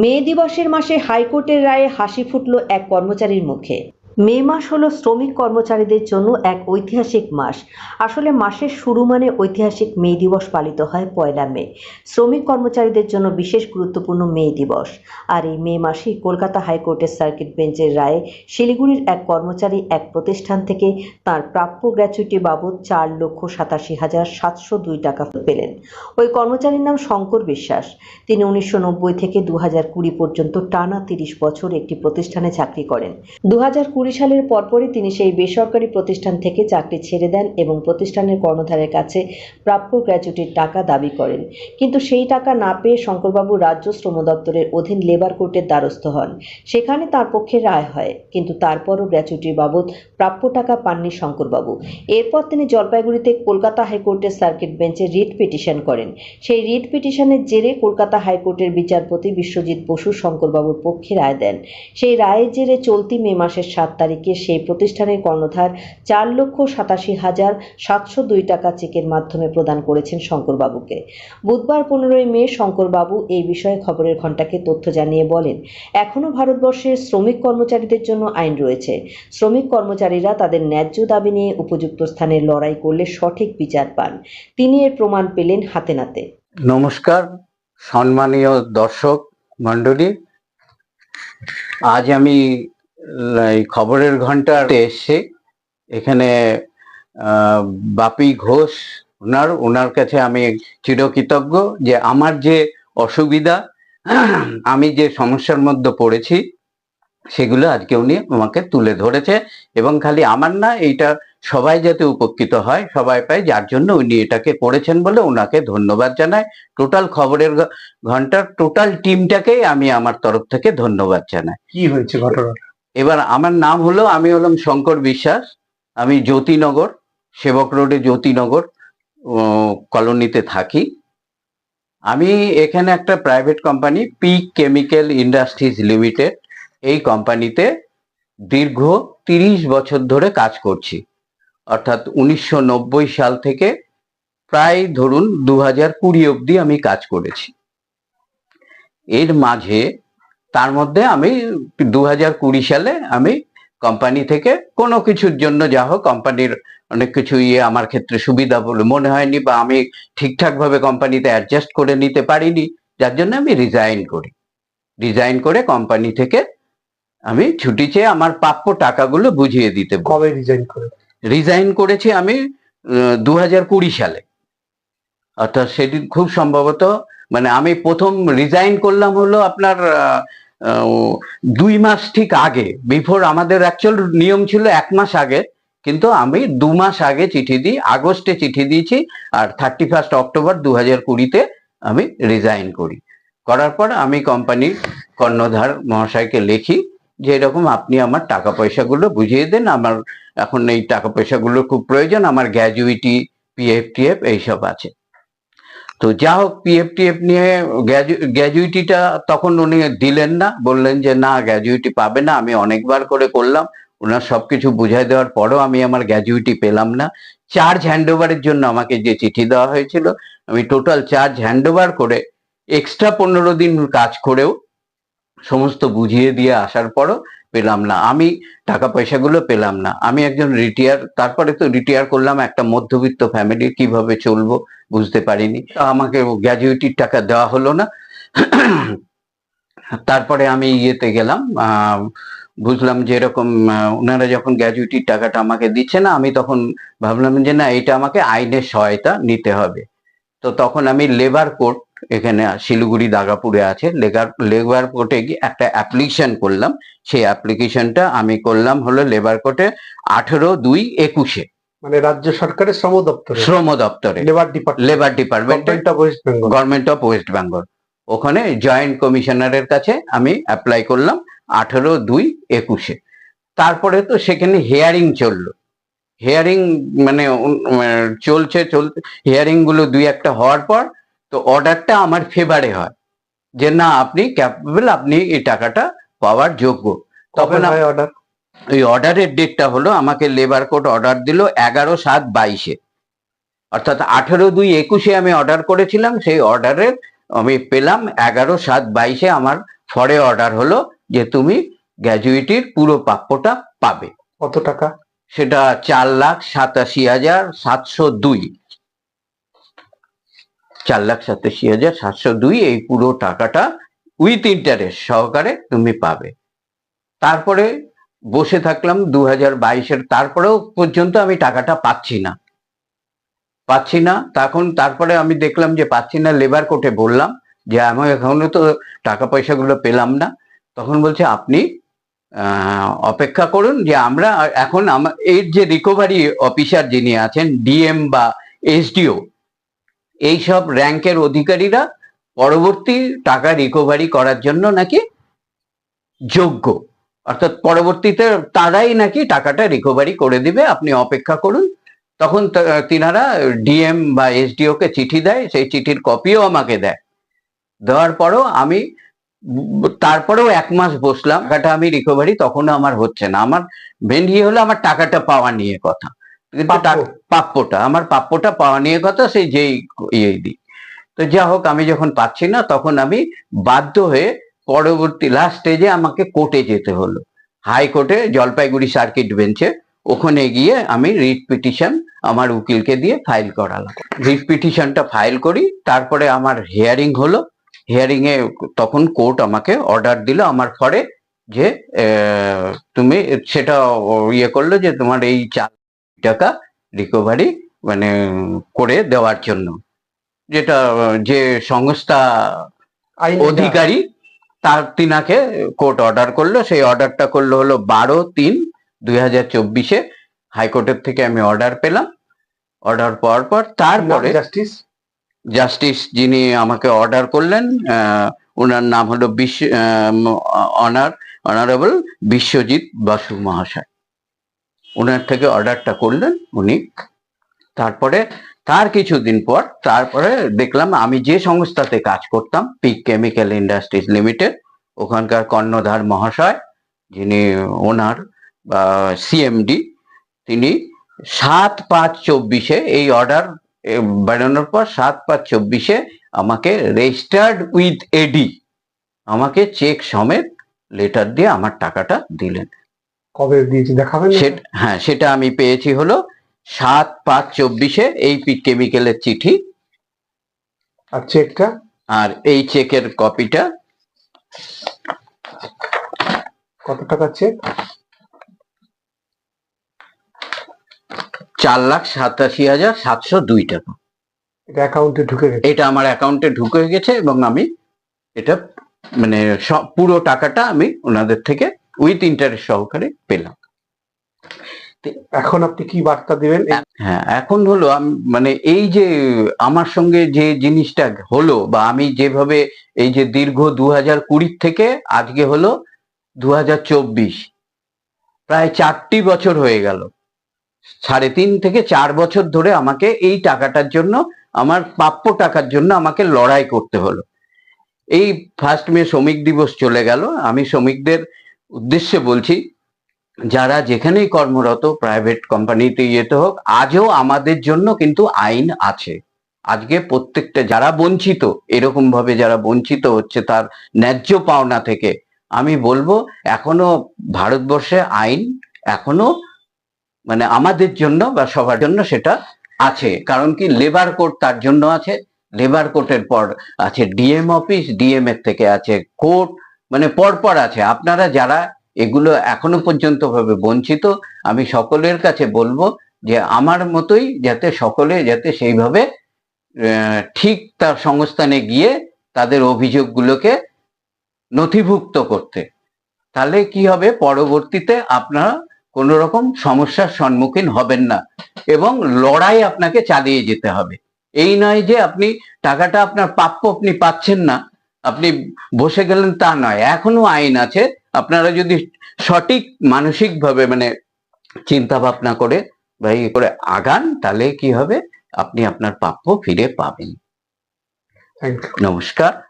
মে দিবসের মাসে হাইকোর্টের রায়ে হাসি ফুটল এক কর্মচারীর মুখে। মে মাস হলো শ্রমিক কর্মচারীদের জন্য এক ঐতিহাসিক মাস। আসলে মাসের শুরু মানে ঐতিহাসিক মে দিবস পালিত হয় পয়লা মে। শ্রমিক কর্মচারীদের জন্য বিশেষ গুরুত্বপূর্ণ মে দিবস। আর এই মে মাসেই কলকাতা হাইকোর্টের সার্কিট বেঞ্চের রায়ে শিলিগুড়ির এক কর্মচারী এক প্রতিষ্ঠান থেকে তার প্রাপ্য গ্র্যাচুইটি বাবদ চার লক্ষ সাতাশি হাজার সাতশো দুই টাকা পেলেন। ওই কর্মচারীর নাম শঙ্কর বিশ্বাস। তিনি উনিশশো নব্বই থেকে দু হাজার কুড়ি পর্যন্ত টানা তিরিশ বছর একটি প্রতিষ্ঠানে চাকরি করেন। দু হাজার কুড়ি সালের পরপরই তিনি সেই বেসরকারি প্রতিষ্ঠান থেকে চাকরি ছেড়ে দেন এবং প্রতিষ্ঠানের কর্ণধারের কাছে প্রাপ্য গ্র্যাচুইটির টাকা দাবি করেন। কিন্তু সেই টাকা না পেয়ে শঙ্করবাবু রাজ্য শ্রম দপ্তরের অধীন লেবার কোর্টের দ্বারস্থ হন। সেখানে তার পক্ষে রায় হয়, কিন্তু তারপরও গ্র্যাচুইটির বাবদ প্রাপ্য টাকা পাননি শঙ্করবাবু। এরপর তিনি জলপাইগুড়িতে কলকাতা হাইকোর্টের সার্কিট বেঞ্চে রিট পিটিশন করেন। সেই রিট পিটিশনের জেরে কলকাতা হাইকোর্টের বিচারপতি বিশ্বজিৎ বসু শঙ্করবাবুর পক্ষে রায় দেন। সেই রায়ের জেরে চলতি মে মাসের সাত তারিখে সেই প্রতিষ্ঠানের কর্ণধার চার লক্ষ সাতাশি হাজার সাতশো দুই টাকা চেকের মাধ্যমে প্রদান করেছেন শঙ্করবাবুকে। বুধবার পনেরোই মে শঙ্করবাবু এই বিষয়ে খবরের ঘণ্টাকে তথ্য জানিয়ে বলেন এখনও ভারতবর্ষের শ্রমিক কর্মচারীদের জন্য আইন রয়েছে। শ্রমিক কর্মচারীরা তাদের ন্যায্য দাবি নিয়ে উপযুক্ত স্থানে লড়াই করলে সঠিক বিচার পান। তিনি এর প্রমাণ পেলেন হাতে নাতে। নমস্কার, সম্মানীয় দর্শক মণ্ডলী, আজ আমি খবরের ঘন্টাতে এসছি এখানে বাপি ঘোষ, ওনার ওনার কাছে আমি চিরকৃতজ্ঞ যে আমার যে অসুবিধা, আমি যে সমস্যার মধ্যে পড়েছি, সেগুলো আজকে উনি আমাকে তুলে ধরেছে এবং খালি আমার না, এইটা সবাই যাতে উপকৃত হয়, সবাই পায়, যার জন্য উনি এটাকে করেছেন বলে ওনাকে ধন্যবাদ জানাই। টোটাল খবরের ঘণ্টার টোটাল টিমটাকেই আমি আমার তরফ থেকে ধন্যবাদ জানাই। কি হয়েছে ঘটনা এবার আমার নাম হলো, আমি হলাম শঙ্কর বিশ্বাস, আমি জ্যোতিনগর, সেবক রোডে জ্যোতিনগর কলোনিতে থাকি। আমি এখানে একটা private company peak chemical industries limited এই কোম্পানিতে দীর্ঘ তিরিশ বছর ধরে কাজ করছি। অর্থাৎ উনিশশো নব্বই সাল থেকে প্রায় ধরুন দু হাজার কুড়ি অব্দি আমি কাজ করেছি। এর মাঝে তার মধ্যে আমি দু হাজার কুড়ি সালে আমি কোম্পানি থেকে কোনো কিছুর জন্য যা হোক কোম্পানির অনেক কিছু ইয়ে আমার ক্ষেত্রে সুবিধা বলে মনে হয়নি বা আমি ঠিকঠাক ভাবে কোম্পানিতে অ্যাডজাস্ট করে নিতে পারিনি যার জন্য আমি রিজাইন করি। রিজাইন করে কোম্পানি থেকে আমি ছুটি চেয়ে আমার প্রাপ্য টাকাগুলো বুঝিয়ে দিতে কবে রিজাইন করে রিজাইন করেছি আমি দু হাজার কুড়ি সালে। অর্থাৎ সেদিন খুব সম্ভবত মানে আমি প্রথম রিজাইন করলাম হলো আপনার দুই মাস ঠিক আগে বিফোর আমাদের অ্যাকচুয়াল নিয়ম ছিল এক মাস আগে, কিন্তু আমি দু মাস আগে চিঠি দিই, আগস্টে চিঠি দিয়েছি, আর থার্টি ফার্স্ট অক্টোবর দু হাজার কুড়িতে আমি রিজাইন করি। করার পর আমি কোম্পানির কর্ণধার মহাশয়কে লিখি যে, এরকম আপনি আমার টাকা পয়সাগুলো বুঝিয়ে দেন, আমার এখন এই টাকা পয়সাগুলোর খুব প্রয়োজন, আমার গ্র্যাজুইটি পিএফ টিএফ এইসব আছে। তো যা হোক পিএফ টিএফ নিয়ে গ্র্যাজুইটিটা তখন উনি দিলেন না, বললেন যে না গ্র্যাজুইটি পাবে না, আমি অনেকবার করে করলাম। ওনার সব কিছু বুঝাই দেওয়ার পরেও আমি আমার গ্র্যাজুইটি পেলাম না। চার্জ হ্যান্ডওভারের জন্য আমাকে যে চিঠি দেওয়া হয়েছিল, আমি টোটাল চার্জ হ্যান্ডওভার করে এক্সট্রা পনেরো দিন কাজ করেও সমস্ত বুঝিয়ে দিয়ে আসার পরও পেলাম না। আমি টাকা পয়সাগুলো পেলাম না। আমি একজন রিটায়ার তারপরে তো রিটায়ার করলাম একটা মধ্যবিত্ত ফ্যামিলি কীভাবে চলবো বুঝতে পারিনি। আমাকে গ্র্যাজুইটির টাকা দেওয়া হলো না। তারপরে আমি ইয়েতে গেলাম। বুঝলাম যে এরকম ওনারা যখন গ্র্যাজুইটির টাকাটা আমাকে দিচ্ছে না, আমি তখন ভাবলাম যে না, এটা আমাকে আইনের সহায়তা নিতে হবে। তো তখন আমি লেবার কোর্ট এখানে শিলিগুড়ি দাগাপুরে আছে। লেবার লেবার কোর্টে গিয়ে একটা অ্যাপ্লিকেশন করলাম। সেই অ্যাপ্লিকেশনটা আমি করলাম হলো লেবার কোর্টে আঠেরো দুই একুশে। মানে রাজ্য সরকারের শ্রম দপ্তরে? শ্রম দপ্তরে। লেবার ডিপার্টমেন্ট লেবার ডিপার্টমেন্টে government of West Bengal government of West Bengal ওখানে জয়েন্ট কমিশনারের কাছে আমি অ্যাপ্লাই করলাম আঠেরো দুই একুশে। তারপরে তো সেখানে হেয়ারিং চলল। হেয়ারিং মানে চলছে চলতে হিয়ারিংগুলো দুই একটা হওয়ার পর তো অর্ডারটা আমার ফেভারে হয় যে না আপনি ক্যাপেবল আপনি এই টাকাটা পাওয়ার যোগ্য। তখন অর্ডার ওই অর্ডারের ডেটটা হলো আমাকে লেবার কোড অর্ডার দিল এগারো সাত বাইশে। অর্থাৎ আঠেরো দুই একুশে আমি অর্ডার করেছিলাম সেই অর্ডারের আমি পেলাম এগারো সাত বাইশে। আমার ফরে অর্ডার হলো যে তুমি গ্র্যাজুয়েটির পুরো প্রাপ্যটা পাবে। কত টাকা? সেটা চার লাখ সাতাশি হাজার সাতশো দুই। চার লাখ সাতাশি হাজার সাতশো দুই এই পুরো টাকাটা উইথ ইন্টারেস্ট সহকারে তুমি পাবে। তারপরে বসে থাকলাম দু হাজার বাইশের, তারপরেও পর্যন্ত আমি টাকাটা পাচ্ছি না। পাচ্ছি না, তখন তারপরে আমি দেখলাম যে পাচ্ছি না লেবার কোর্টে বললাম যে আমি এখনও তো টাকা পয়সাগুলো পেলাম না। তখন বলছে, আপনি অপেক্ষা করুন যে আমরা এখন আমার এর যে রিকভারি অফিসার যিনি আছেন, ডিএম বা এসডিও এইসব র্যাঙ্কের অধিকারীরা পরবর্তী টাকা রিকভারি করার জন্য নাকি যোগ্য। অর্থাৎ পরবর্তীতে তারাই নাকি টাকাটা রিকভারি করে দিবে, আপনি অপেক্ষা করুন। তখন তিনারা ডিএম বা এসডিও কে চিঠি দেয়, সেই চিঠির কপিও আমাকে দেয়। দেওয়ার পরও আমি, তারপরেও এক মাস বসলাম, টাকাটা আমি রিকভারি তখনও আমার হচ্ছে না। আমার মেন ইয়ে হলো আমার টাকাটা পাওয়া নিয়ে কথা। কিন্তু প্রাপ্যটা আমার প্রাপ্যটা পাওয়া নিয়ে কথা সেই যেই ইয়ে দিই। তো যা হোক আমি যখন পাচ্ছি না তখন আমি বাধ্য হয়ে পরবর্তী লাস্ট স্টেজে আমাকে কোর্টে যেতে হলো। হাইকোর্টে জলপাইগুড়ি সার্কিট বেঞ্চে ওখানে গিয়ে আমি রিট পিটিশন আমার উকিলকে দিয়ে ফাইল করালাম। রিট পিটিশনটা ফাইল করি তারপরে আমার হিয়ারিং হলো। হিয়ারিং এ তখন কোর্ট আমাকে অর্ডার দিল আমার ফরে যে আহ, তুমি সেটা ইয়ে করল যে তোমার এই চার টাকা রিকভারি মানে করে দেওয়ার জন্য। যেটা যে সংস্থা অধিকারী তার তিনাকে কোর্ট অর্ডার করল। সেই অর্ডারটা করল হলো বারো তিন দুই হাজার চব্বিশে। হাইকোর্টের থেকে আমি অর্ডার পেলাম। অর্ডার পাওয়ার পর তারপরে জাস্টিস জাস্টিস যিনি আমাকে অর্ডার করলেন আহ, ওনার নাম হলো বিশ্ব অনার অনারেবল বিশ্বজিৎ বাসু মহাশয়। ওনার থেকে অর্ডারটা করলেন উনি। তারপরে, তার কিছুদিন পর, তারপরে দেখলাম আমি যে সংস্থাতে কাজ করতাম পিক কেমিক্যাল ইন্ডাস্ট্রিজ লিমিটেড ওখানকার কর্ণধার মহাশয়, যিনি ওনার সিএমডি তিনি সাত পাঁচ চব্বিশে এই অর্ডার বেরোনোর পর সাত পাঁচ চব্বিশে আমাকে রেজিস্টার্ড উইথ এডি আমাকে চেক সমেত লেটার দিয়ে আমার টাকাটা দিলেন। কবে দিয়েছি দেখাবেন? হ্যাঁ সেটা আমি পেয়েছি হলো সাত পাঁচ চব্বিশে এই পিক কেমিক্যালের চিঠি। আর চেকটা? আর এই চেকের কপিটা। কত টাকা চেক? চার লাখ সাতাশি হাজার সাতশো দুই টাকা। এটা অ্যাকাউন্টে ঢুকে গেছে? এটা আমার অ্যাকাউন্টে ঢুকে গেছে এবং আমি এটা মানে সব পুরো টাকাটা আমি ওনাদের থেকে উইথ ইন্টারেস্ট সহকারে পেলাম। এখন আপনি কি বার্তা দেবেন? হ্যাঁ এখন হলো মানে এই যে আমার সঙ্গে যে জিনিসটা হলো বা আমি যেভাবে এই যে দীর্ঘ দু হাজার কুড়ির থেকে আজকে হলো দু হাজার চব্বিশ প্রায় চারটি বছর হয়ে গেল। সাড়ে তিন থেকে চার বছর ধরে আমাকে এই টাকাটার জন্য আমার প্রাপ্য টাকার জন্য আমাকে লড়াই করতে হলো। এই ফার্স্ট মে শ্রমিক দিবস চলে গেল আমি শ্রমিকদের উদ্দেশ্যে বলছি, যারা যেখানেই কর্মরত প্রাইভেট কোম্পানিতে ইয়েতে হোক, আজও আমাদের জন্য কিন্তু আইন আছে। আজকে প্রত্যেকটা, যারা বঞ্চিত এরকম ভাবে যারা বঞ্চিত হচ্ছে, তার ন্যায্য পাওনা থেকে, আমি বলব, এখনও ভারতবর্ষে আইন এখনও মানে আমাদের জন্য বা সবার জন্য সেটা আছে। কারণ কি লেবার কোর্ট তার জন্য আছে। লেবার কোর্টের পর আছে ডিএম অফিস ডিএম এর থেকে আছে কোর্ট মানে পরপর আছে। আপনারা যারা এগুলো এখনও পর্যন্ত ভাবে বঞ্চিত, আমি সকলের কাছে বলব যে আমার মতোই যাতে সকলে যাতে সেইভাবে ঠিক তার সংস্থানে গিয়ে তাদের অভিযোগগুলোকে নথিভুক্ত করতে। তাহলে কি হবে? পরবর্তীতে আপনারা কোনো রকম সমস্যার সম্মুখীন হবেন না এবং লড়াই আপনাকে চালিয়ে যেতে হবে। এই নয় যে আপনি টাকাটা আপনার প্রাপ্য আপনি পাচ্ছেন না আপনি বসে গেলেন তা নয় এখনও আইন আছে। আপনারা যদি সঠিক মানসিকভাবে মানে চিন্তা ভাবনা করে বা ইয়ে করে আগান তাহলে কি হবে? আপনি আপনার প্রাপ্য ফিরে পাবেন। নমস্কার।